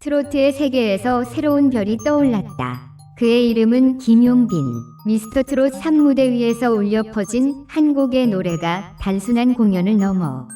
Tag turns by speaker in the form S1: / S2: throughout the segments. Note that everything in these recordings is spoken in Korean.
S1: 트로트의 세계에서 새로운 별이 떠올랐다. 그의 이름은 김용빈. 미스터 트롯 3무대 위에서 울려 퍼진 한 곡의 노래가 단순한 공연을 넘어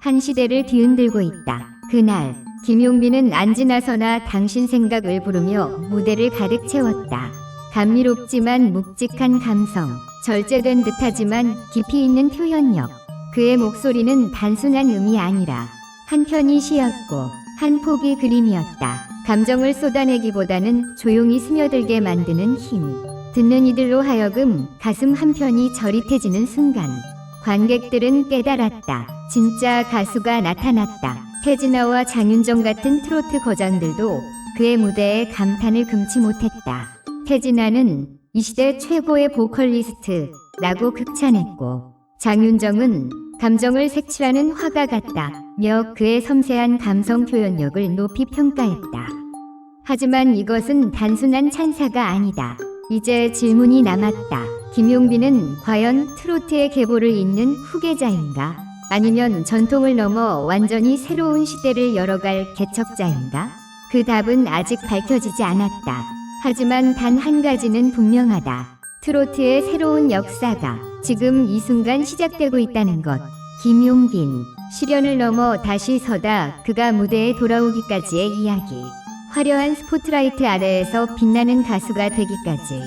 S1: 한 시대를 뒤흔들고 있다. 그날 김용빈은 안지나서나 당신 생각을 부르며 무대를 가득 채웠다. 감미롭지만 묵직한 감성, 절제된 듯하지만 깊이 있는 표현력. 그의 목소리는 단순한 음이 아니라 한편이 시였고 한 폭이 그림이었다. 감정을 쏟아내기보다는 조용히 스며들게 만드는 힘. 듣는 이들로 하여금 가슴 한편이 저릿해지는 순간 관객들은 깨달았다. 진짜 가수가 나타났다. 태진아와 장윤정 같은 트로트 거장들도 그의 무대에 감탄을 금치 못했다. 태진아는 이 시대 최고의 보컬리스트라고 극찬했고 장윤정은 감정을 색칠하는 화가 같다며 그의 섬세한 감성 표현력을 높이 평가했다. 하지만 이것은 단순한 찬사가 아니다. 이제 질문이 남았다. 김용빈은 과연 트로트의 계보를 잇는 후계자인가? 아니면 전통을 넘어 완전히 새로운 시대를 열어갈 개척자인가? 그 답은 아직 밝혀지지 않았다. 하지만 단 한 가지는 분명하다. 트로트의 새로운 역사가 지금 이 순간 시작되고 있다는 것. 김용빈, 시련을 넘어 다시 서다 그가 무대에 돌아오기까지의 이야기. 화려한 스포트라이트 아래에서 빛나는 가수가 되기까지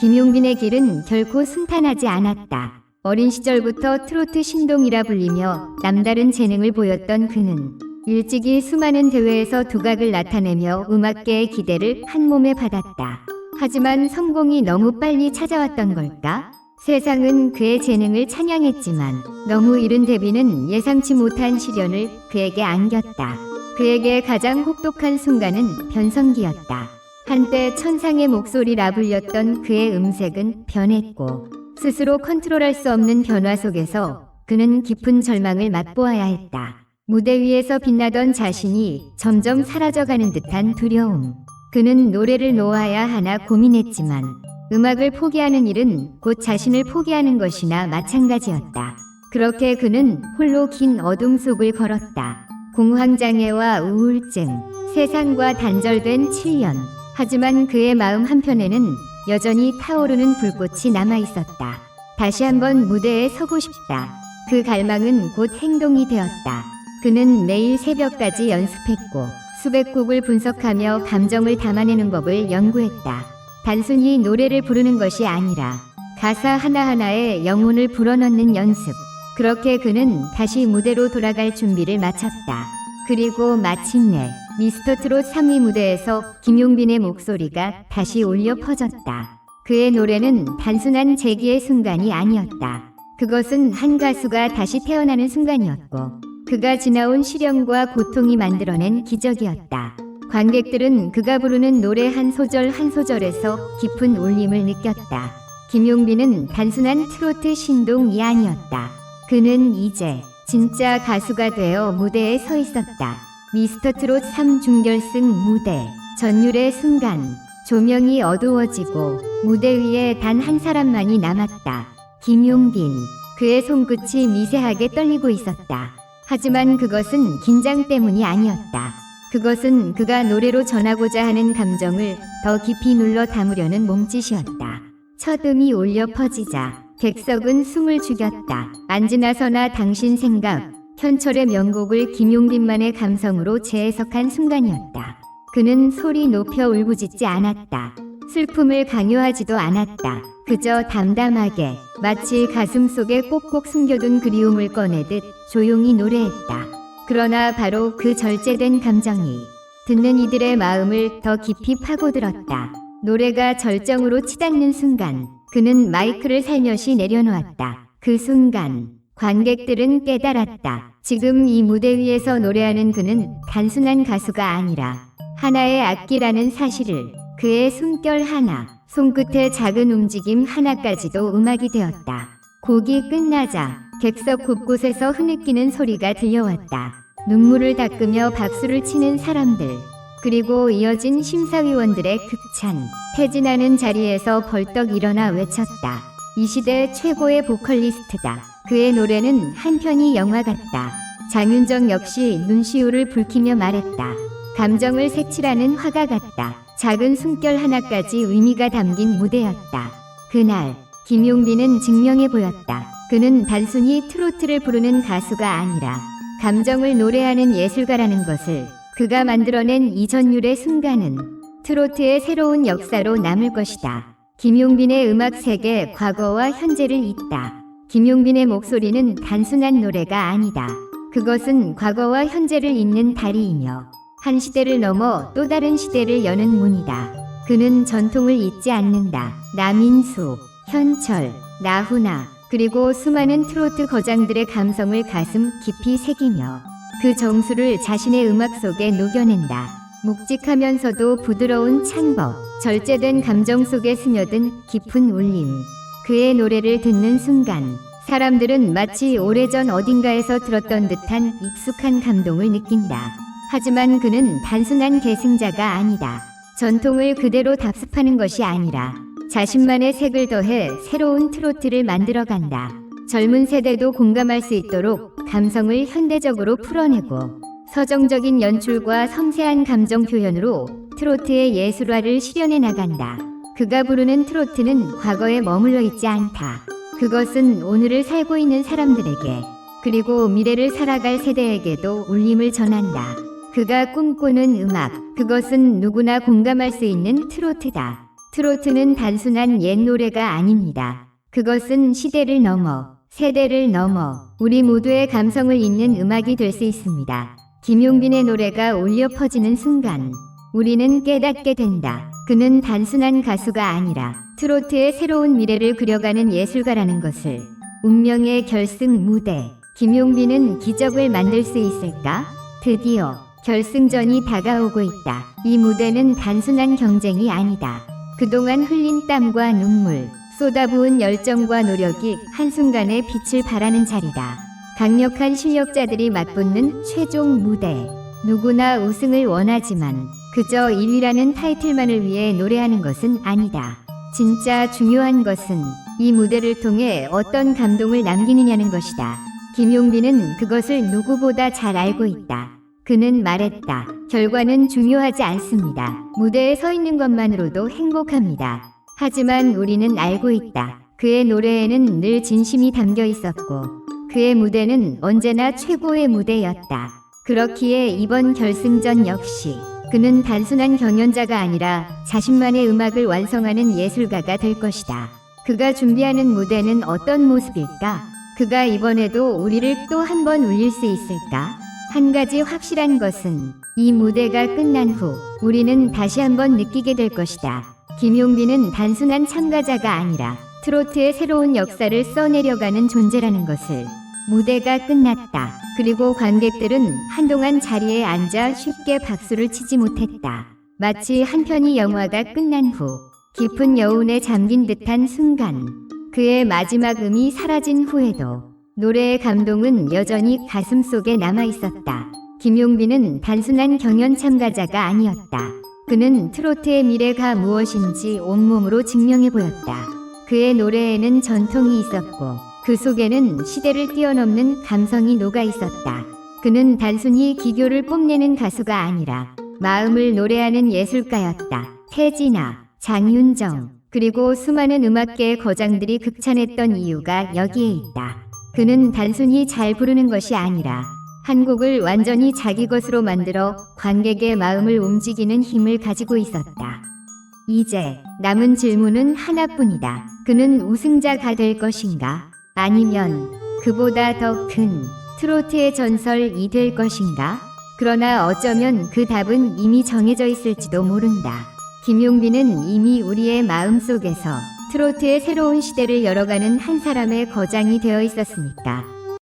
S1: 김용빈의 길은 결코 순탄하지 않았다. 어린 시절부터 트로트 신동이라 불리며 남다른 재능을 보였던 그는 일찍이 수많은 대회에서 두각을 나타내며 음악계의 기대를 한 몸에 받았다. 하지만 성공이 너무 빨리 찾아왔던 걸까? 세상은 그의 재능을 찬양했지만 너무 이른 데뷔는 예상치 못한 시련을 그에게 안겼다. 그에게 가장 혹독한 순간은 변성기였다. 한때 천상의 목소리라 불렸던 그의 음색은 변했고 스스로 컨트롤할 수 없는 변화 속에서 그는 깊은 절망을 맛보아야 했다. 무대 위에서 빛나던 자신이 점점 사라져가는 듯한 두려움. 그는 노래를 놓아야 하나 고민했지만 음악을 포기하는 일은 곧 자신을 포기하는 것이나 마찬가지였다. 그렇게 그는 홀로 긴 어둠 속을 걸었다. 공황장애와 우울증, 세상과 단절된 7년. 하지만 그의 마음 한편에는 여전히 타오르는 불꽃이 남아 있었다. 다시 한번 무대에 서고 싶다. 그 갈망은 곧 행동이 되었다. 그는 매일 새벽까지 연습했고 수백 곡을 분석하며 감정을 담아내는 법을 연구했다. 단순히 노래를 부르는 것이 아니라 가사 하나하나에 영혼을 불어넣는 연습. 그렇게 그는 다시 무대로 돌아갈 준비를 마쳤다. 그리고 마침내 미스터 트롯 3위 무대에서 김용빈의 목소리가 다시 울려 퍼졌다. 그의 노래는 단순한 재기의 순간이 아니었다. 그것은 한 가수가 다시 태어나는 순간이었고, 그가 지나온 시련과 고통이 만들어낸 기적이었다. 관객들은 그가 부르는 노래 한 소절 한 소절에서 깊은 울림을 느꼈다. 김용빈은 단순한 트로트 신동이 아니었다. 그는 이제 진짜 가수가 되어 무대에 서 있었다. 미스터 트롯 3중결승 무대. 전율의 순간. 조명이 어두워지고 무대 위에 단 한 사람만이 남았다. 김용빈. 그의 손끝이 미세하게 떨리고 있었다. 하지만 그것은 긴장 때문이 아니었다. 그것은 그가 노래로 전하고자 하는 감정을 더 깊이 눌러 담으려는 몸짓이었다. 첫 음이 울려 퍼지자 객석은 숨을 죽였다. 안지나서나 당신 생각, 현철의 명곡을 김용빈만의 감성으로 재해석한 순간이었다. 그는 소리 높여 울부짖지 않았다. 슬픔을 강요하지도 않았다. 그저 담담하게 마치 가슴 속에 꼭꼭 숨겨둔 그리움을 꺼내듯 조용히 노래했다. 그러나 바로 그 절제된 감정이 듣는 이들의 마음을 더 깊이 파고들었다. 노래가 절정으로 치닫는 순간 그는 마이크를 살며시 내려놓았다. 그 순간 관객들은 깨달았다. 지금 이 무대 위에서 노래하는 그는 단순한 가수가 아니라 하나의 악기라는 사실을 그의 숨결 하나, 손끝의 작은 움직임 하나까지도 음악이 되었다. 곡이 끝나자 객석 곳곳에서 흐느끼는 소리가 들려왔다. 눈물을 닦으며 박수를 치는 사람들. 그리고 이어진 심사위원들의 극찬. 태진하는 자리에서 벌떡 일어나 외쳤다. 이 시대 최고의 보컬리스트다. 그의 노래는 한편이 영화 같다. 장윤정 역시 눈시울을 붉히며 말했다. 감정을 색칠하는 화가 같다. 작은 숨결 하나까지 의미가 담긴 무대였다. 그날 김용빈은 증명해 보였다. 그는 단순히 트로트를 부르는 가수가 아니라 감정을 노래하는 예술가라는 것을 그가 만들어낸 이전율의 순간은 트로트의 새로운 역사로 남을 것이다. 김용빈의 음악 세계 과거와 현재를 잇다. 김용빈의 목소리는 단순한 노래가 아니다. 그것은 과거와 현재를 잇는 다리이며 한 시대를 넘어 또 다른 시대를 여는 문이다. 그는 전통을 잊지 않는다. 남인수, 현철, 나훈아, 그리고 수많은 트로트 거장들의 감성을 가슴 깊이 새기며 그 정수를 자신의 음악 속에 녹여낸다. 묵직하면서도 부드러운 창법, 절제된 감정 속에 스며든 깊은 울림. 그의 노래를 듣는 순간 사람들은 마치 오래전 어딘가에서 들었던 듯한 익숙한 감동을 느낀다. 하지만 그는 단순한 계승자가 아니다. 전통을 그대로 답습하는 것이 아니라 자신만의 색을 더해 새로운 트로트를 만들어 간다. 젊은 세대도 공감할 수 있도록 감성을 현대적으로 풀어내고 서정적인 연출과 섬세한 감정 표현으로 트로트의 예술화를 실현해 나간다. 그가 부르는 트로트는 과거에 머물러 있지 않다. 그것은 오늘을 살고 있는 사람들에게 그리고 미래를 살아갈 세대에게도 울림을 전한다. 그가 꿈꾸는 음악, 그것은 누구나 공감할 수 있는 트로트다. 트로트는 단순한 옛 노래가 아닙니다. 그것은 시대를 넘어, 세대를 넘어, 우리 모두의 감성을 잇는 음악이 될 수 있습니다. 김용빈의 노래가 울려 퍼지는 순간, 우리는 깨닫게 된다. 그는 단순한 가수가 아니라 트로트의 새로운 미래를 그려가는 예술가라는 것을. 운명의 결승 무대. 김용빈은 기적을 만들 수 있을까? 드디어 결승전이 다가오고 있다. 이 무대는 단순한 경쟁이 아니다. 그동안 흘린 땀과 눈물, 쏟아부은 열정과 노력이 한순간에 빛을 발하는 자리다. 강력한 실력자들이 맞붙는 최종 무대. 누구나 우승을 원하지만 그저 1위라는 타이틀만을 위해 노래하는 것은 아니다. 진짜 중요한 것은 이 무대를 통해 어떤 감동을 남기느냐는 것이다. 김용빈은 그것을 누구보다 잘 알고 있다. 그는 말했다. 결과는 중요하지 않습니다. 무대에 서 있는 것만으로도 행복합니다. 하지만 우리는 알고 있다. 그의 노래에는 늘 진심이 담겨 있었고, 그의 무대는 언제나 최고의 무대였다. 그렇기에 이번 결승전 역시 그는 단순한 경연자가 아니라 자신만의 음악을 완성하는 예술가가 될 것이다. 그가 준비하는 무대는 어떤 모습일까? 그가 이번에도 우리를 또 한 번 울릴 수 있을까? 한 가지 확실한 것은 이 무대가 끝난 후 우리는 다시 한번 느끼게 될 것이다. 김용빈은 단순한 참가자가 아니라 트로트의 새로운 역사를 써내려가는 존재라는 것을 무대가 끝났다. 그리고 관객들은 한동안 자리에 앉아 쉽게 박수를 치지 못했다. 마치 한 편의 영화가 끝난 후 깊은 여운에 잠긴 듯한 순간 그의 마지막 음이 사라진 후에도 노래의 감동은 여전히 가슴 속에 남아 있었다. 김용빈은 단순한 경연 참가자가 아니었다. 그는 트로트의 미래가 무엇인지 온몸으로 증명해 보였다. 그의 노래에는 전통이 있었고 그 속에는 시대를 뛰어넘는 감성이 녹아 있었다. 그는 단순히 기교를 뽐내는 가수가 아니라 마음을 노래하는 예술가였다. 태진아, 장윤정, 그리고 수많은 음악계의 거장들이 극찬했던 이유가 여기에 있다. 그는 단순히 잘 부르는 것이 아니라 한 곡을 완전히 자기 것으로 만들어 관객의 마음을 움직이는 힘을 가지고 있었다. 이제 남은 질문은 하나뿐이다. 그는 우승자가 될 것인가? 아니면 그보다 더 큰 트로트의 전설이 될 것인가? 그러나 어쩌면 그 답은 이미 정해져 있을지도 모른다. 김용빈은 이미 우리의 마음 속에서 트로트의 새로운 시대를 열어가는 한 사람의 거장이 되어 있었으니까.